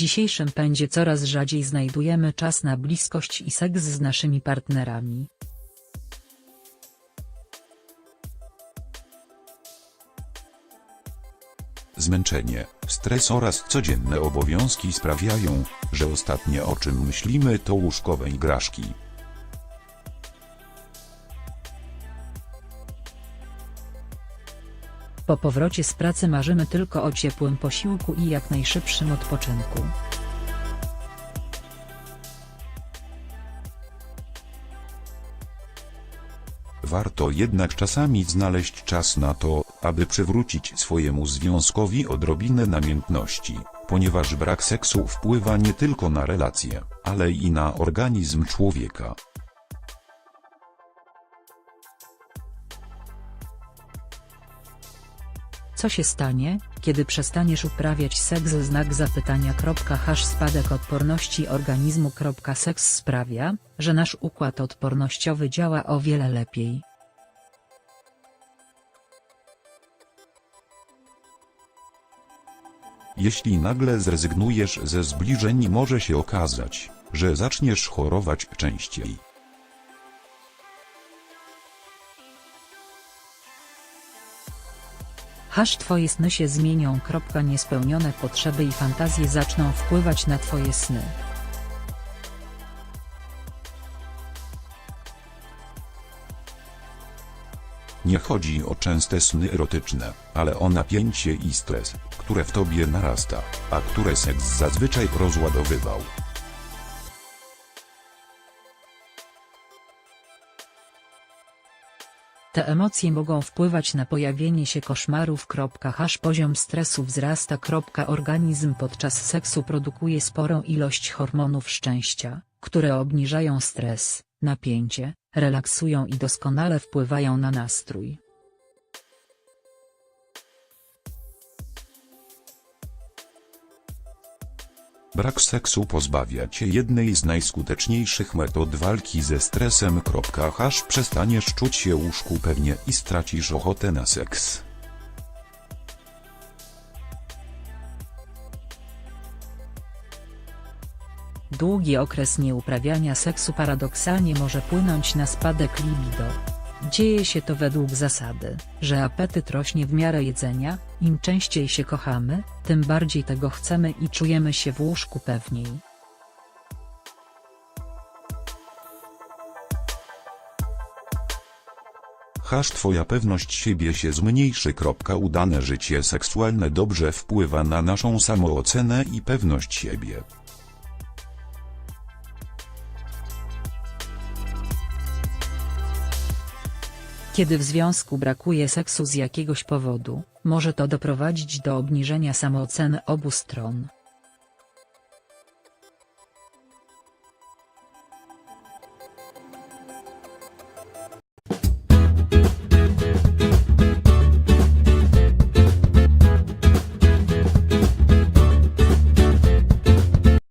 dzisiejszym pędzie coraz rzadziej znajdujemy czas na bliskość i seks z naszymi partnerami. Zmęczenie, stres oraz codzienne obowiązki sprawiają, że ostatnie o czym myślimy to łóżkowe igraszki. Po powrocie z pracy marzymy tylko o ciepłym posiłku i jak najszybszym odpoczynku. Warto jednak czasami znaleźć czas na to, aby przywrócić swojemu związkowi odrobinę namiętności, ponieważ brak seksu wpływa nie tylko na relacje, ale i na organizm człowieka. Co się stanie, kiedy przestaniesz uprawiać seks znak zapytania. Hash spadek odporności organizmu. Seks sprawia, że nasz układ odpornościowy działa o wiele lepiej. Jeśli nagle zrezygnujesz ze zbliżeń może się okazać, że zaczniesz chorować częściej. Hasz twoje sny się zmienią. Niespełnione potrzeby i fantazje zaczną wpływać na twoje sny. Nie chodzi o częste sny erotyczne, ale o napięcie i stres, które w tobie narasta, a które seks zazwyczaj rozładowywał. Te emocje mogą wpływać na pojawienie się koszmarów. Hasz poziom stresu wzrasta. Organizm podczas seksu produkuje sporą ilość hormonów szczęścia, które obniżają stres, napięcie, relaksują i doskonale wpływają na nastrój. Brak seksu pozbawia cię jednej z najskuteczniejszych metod walki ze stresem. Hasz przestaniesz czuć się łóżku pewnie i stracisz ochotę na seks. Długi okres nieuprawiania seksu paradoksalnie może płynąć na spadek libido. Dzieje się to według zasady, że apetyt rośnie w miarę jedzenia, im częściej się kochamy, tym bardziej tego chcemy i czujemy się w łóżku pewniej. Hasz twoja pewność siebie się zmniejszy. Udane życie seksualne dobrze wpływa na naszą samoocenę i pewność siebie. Kiedy w związku brakuje seksu z jakiegoś powodu, może to doprowadzić do obniżenia samooceny obu stron.